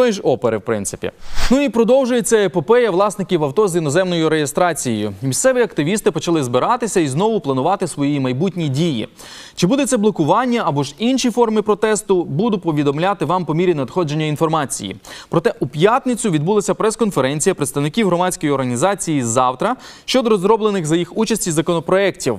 тої ж опери, в принципі. Ну і продовжується епопея власників авто з іноземною реєстрацією. Місцеві активісти почали збиратися і знову планувати свої майбутні дії. Чи буде це блокування або ж інші форми протесту, буду повідомляти вам по мірі надходження інформації. Проте у п'ятницю відбулася прес-конференція представників громадської організації завтра щодо розроблених за їх участі законопроєктів.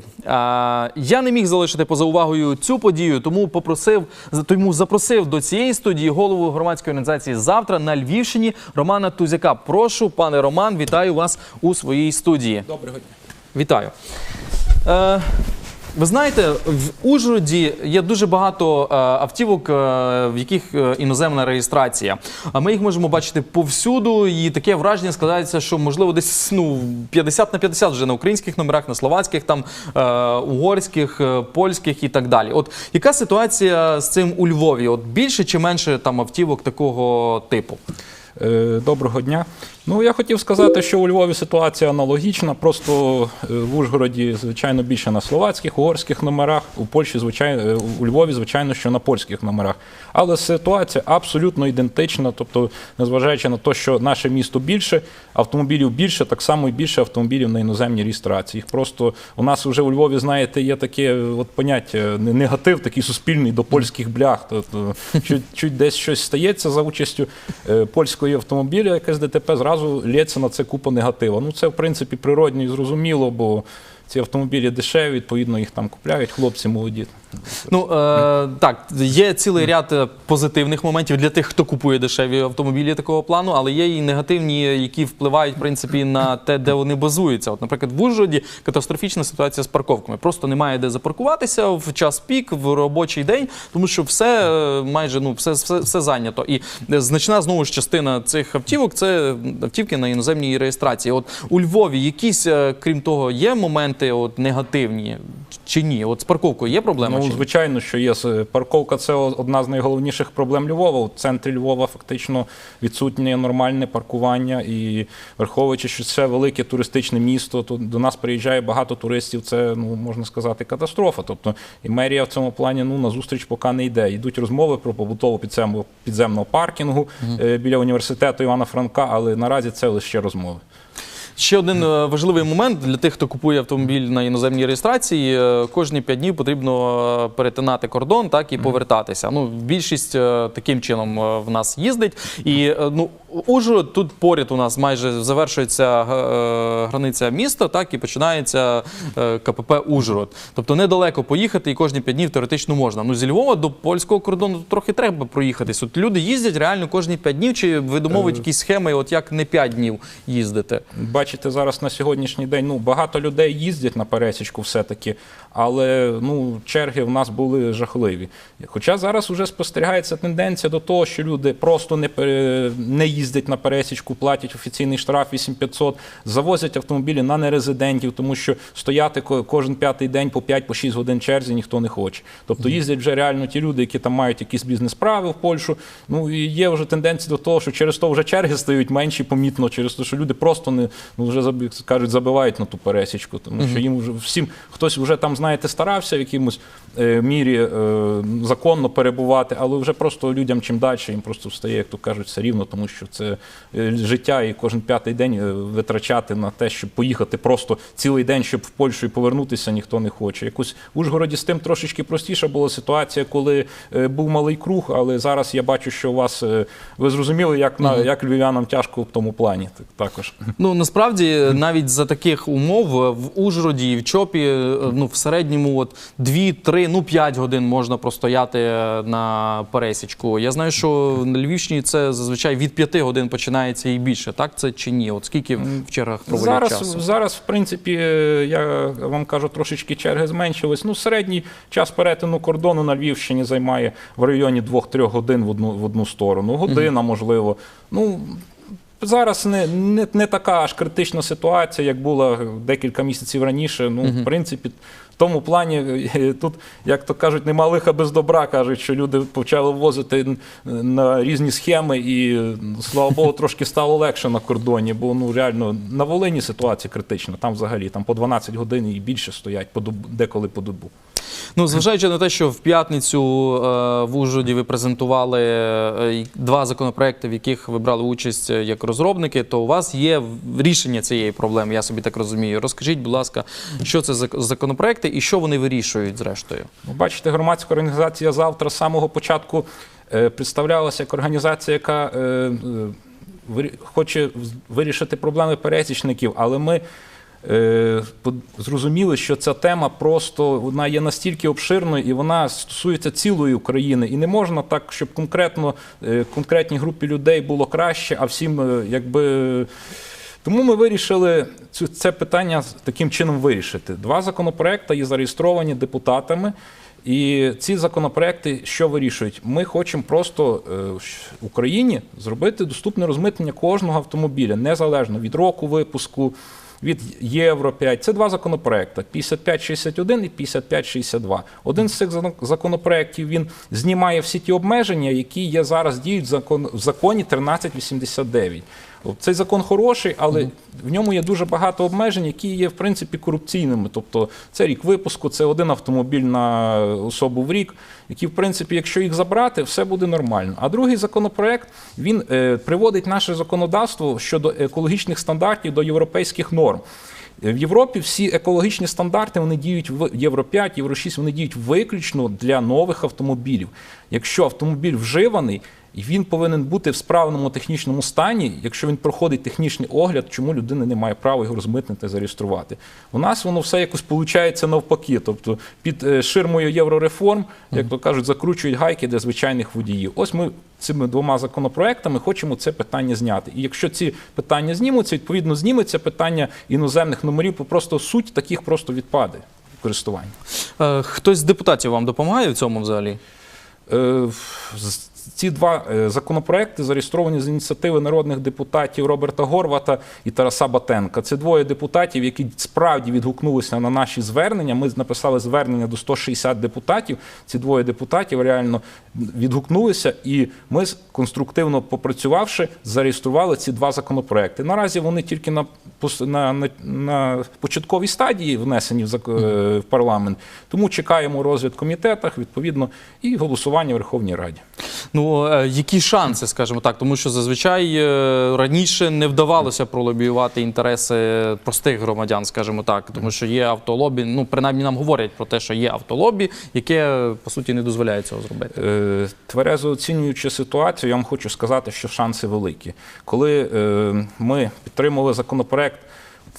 Я не міг залишити поза увагою цю подію, тому попросив тому запросив до цієї студії голову громадської організації завтра на Львівщині Романа Тузяка. Прошу, пане Роман, вітаю вас у своїй студії. Доброго дня. Вітаю. Е, ви знаєте, в Ужгороді є дуже багато е, автівок, е, в яких е, іноземна реєстрація. А ми їх можемо бачити повсюду, і таке враження складається, що можливо десь ну 50 на 50 вже на українських номерах, на словацьких, там угорських, польських і так далі. От яка ситуація з цим у Львові? От більше чи менше там автівок такого типу? Доброго дня. Ну я хотів сказати, що у Львові ситуація аналогічна. Просто е, в Ужгороді, звичайно, більше на словацьких, угорських номерах, у Польщі, звичайно, е, у Львові, звичайно, що на польських номерах. Але ситуація абсолютно ідентична. Тобто, незважаючи на те, що наше місто більше, автомобілів більше, так само і більше автомобілів на іноземній реєстрації. Їх просто у нас вже у Львові, знаєте, є таке от поняття не- негатив, такий суспільний до польських блях. Тобто, чуть, чуть десь щось стається за участю е, польської автомобіля, якесь ДТП, зразу лється на це купа негатива. Ну це в принципі природньо і зрозуміло, бо ці автомобілі дешеві, відповідно, їх там купляють хлопці молоді. Ну е, так, є цілий ряд е, позитивних моментів для тих, хто купує дешеві автомобілі такого плану, але є і негативні, які впливають в принципі на те, де вони базуються. От, наприклад, в Ужгороді катастрофічна ситуація з парковками. Просто немає де запаркуватися в час пік, в робочий день, тому що все е, майже ну все, все, все зайнято. І значна знову ж частина цих автівок це автівки на іноземній реєстрації. От у Львові якісь, е, крім того, є моменти от негативні чи ні? От з парковкою є проблема? Ну, чи ні? звичайно, що є парковка. Це одна з найголовніших проблем Львова. У центрі Львова фактично відсутнє нормальне паркування. І враховуючи, що це велике туристичне місто, то до нас приїжджає багато туристів. Це ну можна сказати катастрофа. Тобто і мерія в цьому плані ну на зустріч поки не йде. Йдуть розмови про побудову підземного паркінгу е, біля університету Івана Франка, але наразі це лише розмови. Ще один е, важливий момент для тих, хто купує автомобіль на іноземній реєстрації. е, Кожні 5 днів потрібно е, перетинати кордон, так і повертатися. Ну, більшість таким чином в нас їздить. І ну, Ужгород тут поряд у нас майже завершується границя міста, так і починається КПП Ужгород. Тобто недалеко поїхати, і кожні 5 днів теоретично можна. Ну зі Львова до польського кордону трохи треба проїхатись. От люди їздять реально кожні 5 днів, чи видумовують якісь схеми, от як не 5 днів їздити. Бачите, зараз на сьогоднішній день ну багато людей їздять на пересічку, все-таки, але ну черги в нас були жахливі. Хоча зараз вже спостерігається тенденція до того, що люди просто не не їздять на пересічку, платять офіційний штраф 8500, завозять автомобілі на нерезидентів, тому що стояти кожен п'ятий день по 5-6 годин черзі ніхто не хоче. Тобто їздять вже реально ті люди, які там мають якісь бізнес-справи в Польщу. Ну і є вже тенденція до того, що через то вже черги стають менші помітно, через те, що люди просто не ну вже кажуть, забивають на ту пересічку, тому що їм вже всім хтось вже там, знаєте, старався в якомусь е, мірі е, законно перебувати, але вже просто людям чим далі їм просто встає, як то кажуть, все рівно, тому що це е, життя, і кожен п'ятий день витрачати на те, щоб поїхати просто цілий день, щоб в Польщу і повернутися, ніхто не хоче. Якось в Ужгороді з тим трошечки простіша була ситуація, коли був малий круг, але зараз я бачу, що у вас ви зрозуміли, як на як львів'янам тяжко в тому плані. Так також. Ну насправді навіть за таких умов в Ужгороді і в Чопі ну в середньому от 2, 3, ну 5 годин можна простояти е, на пересічку. Я знаю, що на Львівщині це зазвичай від 5 годин починається і більше. Так це чи ні? От скільки в чергах проводять Зараз, часу? зараз, в принципі, е, я вам кажу, трошечки черги зменшились. Ну, середній час перетину кордону на Львівщині займає в районі 2-3 годин в одну, в одну сторону. Година, можливо. Ну, Зараз не, не, не така аж критична ситуація, як була декілька місяців раніше. Ну, в принципі, в тому плані е, тут, як то кажуть, нема лиха без добра. кажуть, що люди почали ввозити на різні схеми, і слава Богу, трошки стало легше на кордоні. Бо ну реально на Волині ситуація критична. Там взагалі там по 12 годин і більше стоять по добу, деколи по добу. Ну, зважаючи на те, що в п'ятницю е, в Ужгороді ви презентували е, два законопроекти, в яких ви брали участь е, як розробники, то у вас є рішення цієї проблеми, я собі так розумію. Розкажіть, будь ласка, що це за законопроекти і що вони вирішують зрештою? Ну, бачите, громадська організація завтра з самого початку представлялася як організація, яка хоче вирішити проблеми пересічників, але ми. Е, Зрозуміли, що ця тема просто вона є настільки обширною і вона стосується цілої України. І не можна так, щоб конкретно е, конкретній групі людей було краще, а всім е, якби. Тому ми вирішили це питання таким чином вирішити. Два законопроекти є зареєстровані депутатами. І ці законопроекти що вирішують? Ми хочемо просто щ- Україні зробити доступне розмитнення кожного автомобіля, незалежно від року випуску, від Євро 5. Це два законопроекти: 5561 і 5562. Один з цих законопроектів він знімає всі ті обмеження, які є зараз діють в законі 1389. Цей закон хороший, але в ньому є дуже багато обмежень, які є в принципі корупційними. Тобто це рік випуску, це один автомобіль на особу в рік, які, в принципі, якщо їх забрати, все буде нормально. А другий законопроект він е, приводить наше законодавство щодо екологічних стандартів до європейських норм. В Європі всі екологічні стандарти вони діють в Євро 5, Євро 6, вони діють виключно для нових автомобілів. Якщо автомобіль вживаний, і він повинен бути в справному технічному стані, якщо він проходить технічний огляд, чому людина не має права його розмитнити, зареєструвати. У нас воно все якось виходить навпаки. Тобто під е, ширмою єврореформ, як то кажуть, закручують гайки для звичайних водіїв. Ось ми цими двома законопроектами хочемо це питання зняти. І якщо ці питання знімуться, відповідно зніметься питання іноземних номерів, просто суть таких просто відпаде в користуванні. Е, Хтось з депутатів вам допомагає в цьому взагалі? Ці два е, законопроекти зареєстровані з ініціативи народних депутатів Роберта Горвата і Тараса Батенка. Це двоє депутатів, які справді відгукнулися на наші звернення. Ми написали звернення до 160 депутатів. Ці двоє депутатів реально відгукнулися, і ми конструктивно попрацювавши, зареєстрували ці два законопроекти. Наразі вони тільки на на, на, на початковій стадії внесені в, зак- е, в парламент. Тому чекаємо розгляд в комітетах, відповідно, і голосування в Верховній Раді. Ну, е, які шанси, скажімо так, тому що зазвичай е, раніше не вдавалося пролобіювати інтереси простих громадян, скажімо так, тому що є автолобі. Ну, принаймні нам говорять про те, що є автолобі, яке по суті не дозволяє цього зробити. Е, Тверезо оцінюючи ситуацію, я вам хочу сказати, що шанси великі. Коли е, ми підтримували законопроект,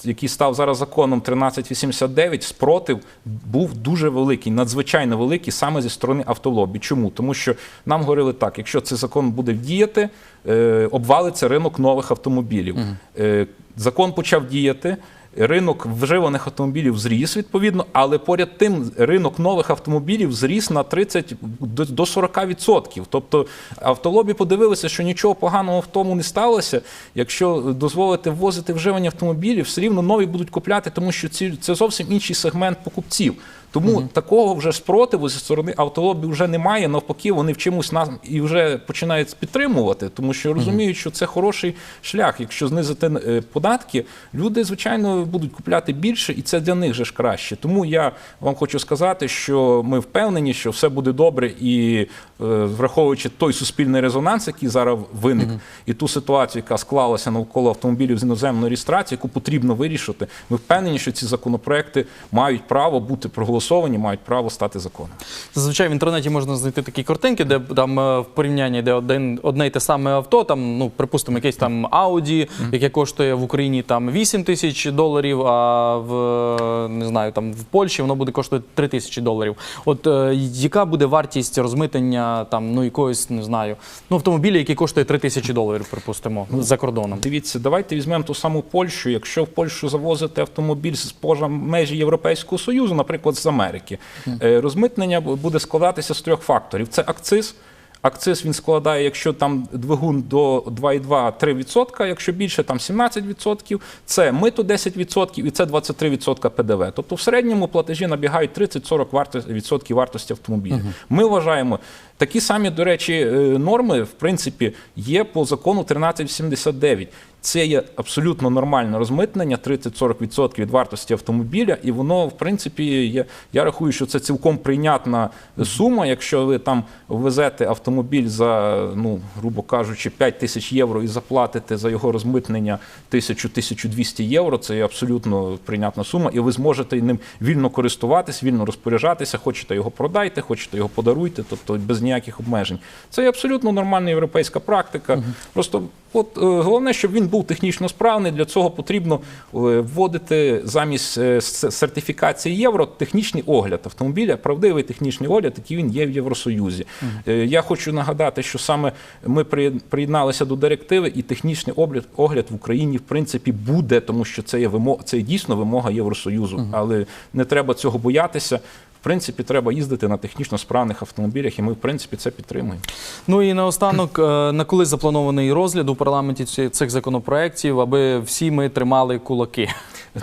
який став зараз законом 1389, спротив був дуже великий, надзвичайно великий саме зі сторони автолобі. Чому? Тому що нам говорили так: якщо цей закон буде діяти, е, обвалиться ринок нових автомобілів. Угу. Закон почав діяти. Ринок вживаних автомобілів зріс відповідно, але поряд тим ринок нових автомобілів зріс на 30 до до 40%. Тобто автолобі подивилися, що нічого поганого в тому не сталося. Якщо дозволити ввозити вживані автомобілі, все рівно нові будуть купляти, тому що ці це зовсім інший сегмент покупців. Тому такого вже спротиву зі сторони автолобі вже немає. Навпаки, вони в чомусь нас і вже починають підтримувати, тому що розуміють, що це хороший шлях. Якщо знизити е, податки, люди звичайно будуть купляти більше, і це для них же ж краще. Тому я вам хочу сказати, що ми впевнені, що все буде добре, і враховуючи той суспільний резонанс, який зараз виник, і ту ситуацію, яка склалася навколо автомобілів з іноземною реєстрацією, яку потрібно вирішити, ми впевнені, що ці законопроекти мають право бути проголосовані, мають право стати законом. Зазвичай в інтернеті можна знайти такі картинки, де там е, в порівнянні, де один одне й те саме авто, там, ну, припустимо, якесь там Audi, яке коштує в Україні там 8 тисяч доларів, а в е, не знаю, там в Польщі воно буде коштувати 3 тисячі доларів. От е, яка буде вартість розмитнення там, ну, якогось, не знаю, ну, автомобіля, який коштує 3 тисячі доларів, припустимо, за кордоном? Дивіться, давайте візьмемо ту саму Польщу. Якщо в Польщу завозити автомобіль з поза межі Європейського Союзу, наприклад, з Америки, е, розмитнення буде складатися з трьох факторів: це акциз. Акциз він складає, якщо там двигун до 2,2-3%, якщо більше, там 17%, це мито 10% і це 23% ПДВ. Тобто в середньому платежі набігають 30-40 варто- відсотків вартості автомобіля. Ми вважаємо, Такі самі, до речі, е, норми, в принципі, є по закону 1379. Це є абсолютно нормальне розмитнення 30-40% від вартості автомобіля, і воно, в принципі, є. Я рахую, що це цілком прийнятна сума. Якщо ви там везете автомобіль за, ну, грубо кажучи, 5 тисяч євро і заплатите за його розмитнення 1000-1200 євро, це є абсолютно прийнятна сума, і ви зможете ним вільно користуватись, вільно розпоряджатися. Хочете його продайте, хочете його подаруйте, тобто без ніяких обмежень. Це є абсолютно нормальна європейська практика. Просто от е, головне, щоб він був технічно справний. Для цього потрібно е, вводити замість е, сертифікації євро технічний огляд автомобіля, правдивий технічний огляд, який він є в Євросоюзі. Я хочу нагадати, що саме ми приєдналися до директиви, і технічний огляд, огляд в Україні в принципі буде, тому що це є вимога, це є дійсно вимога Євросоюзу, але не треба цього боятися. Принципі, треба їздити на технічно справних автомобілях, і ми, в принципі, це підтримуємо. Ну і наостанок, е, на коли запланований розгляд у парламенті цих законопроєктів, аби всі ми тримали кулаки.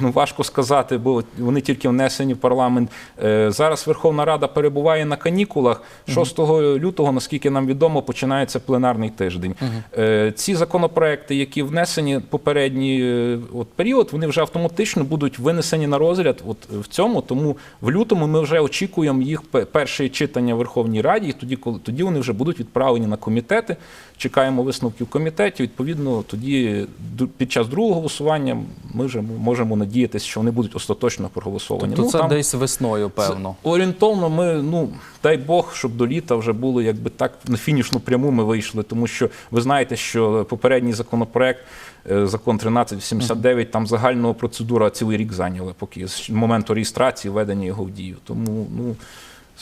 Ну, важко сказати, бо вони тільки внесені в парламент. Е, Зараз Верховна Рада перебуває на канікулах. 6 лютого, наскільки нам відомо, починається пленарний тиждень. Е, Ці законопроекти, які внесені попередній е, от, період, вони вже автоматично будуть винесені на розгляд от, в цьому. Тому в лютому ми вже очікуємо їх перше читання в Верховній Раді, і тоді, коли тоді вони вже будуть відправлені на комітети. Чекаємо висновків комітетів. Відповідно, тоді під час другого голосування ми вже можемо надіятися, що вони будуть остаточно проголосовані. То Ну, це там десь весною, певно. Орієнтовно, ми, ну дай Бог, щоб до літа вже було якби так на фінішну пряму ми вийшли. Тому що ви знаєте, що попередній законопроект, е, закон 1389, там загального процедура цілий рік зайняла, поки з моменту реєстрації введення його в дію. Тому ну.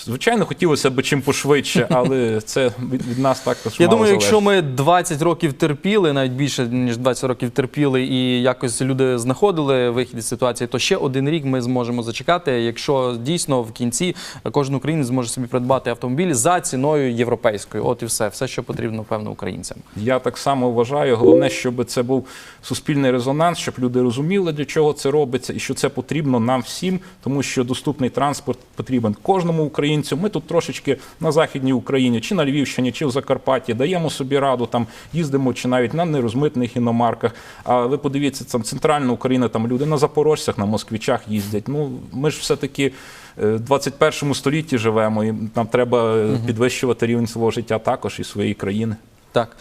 Звичайно, хотілося б чим пошвидше, але це від, нас також Я мало думаю, якщо ми 20 років терпіли, навіть більше ніж 20 років терпіли, і якось люди знаходили вихід із ситуації, то ще один рік ми зможемо зачекати, якщо дійсно в кінці кожен українець зможе собі придбати автомобіль за ціною європейською. От і все, все, що потрібно, певно, українцям. Я так само вважаю. Головне, щоб це був суспільний резонанс, щоб люди розуміли, для чого це робиться, і що це потрібно нам всім, тому що доступний транспорт потрібен кожному українцю. Ми тут трошечки на західній Україні, чи на Львівщині, чи в Закарпатті даємо собі раду, там їздимо, чи навіть на нерозмитних іномарках. А ви подивіться, там центральна Україна, там люди на запорожцях, на москвичах їздять. Ну ми ж все таки. В 21 столітті живемо, і нам треба е, підвищувати рівень свого життя також і своєї країни. Так,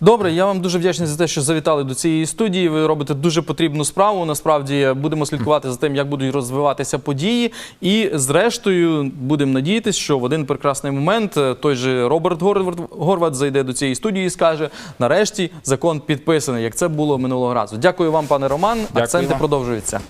добре, я вам дуже вдячний за те, що завітали до цієї студії. Ви робите дуже потрібну справу. Насправді будемо слідкувати за тим, як будуть розвиватися події. І зрештою будемо надіятися, що в один прекрасний момент е, той же Роберт Горват, зайде до цієї студії і скаже: нарешті закон підписаний, як це було минулого разу. Дякую вам, пане Роман. Акценти вам. продовжуються.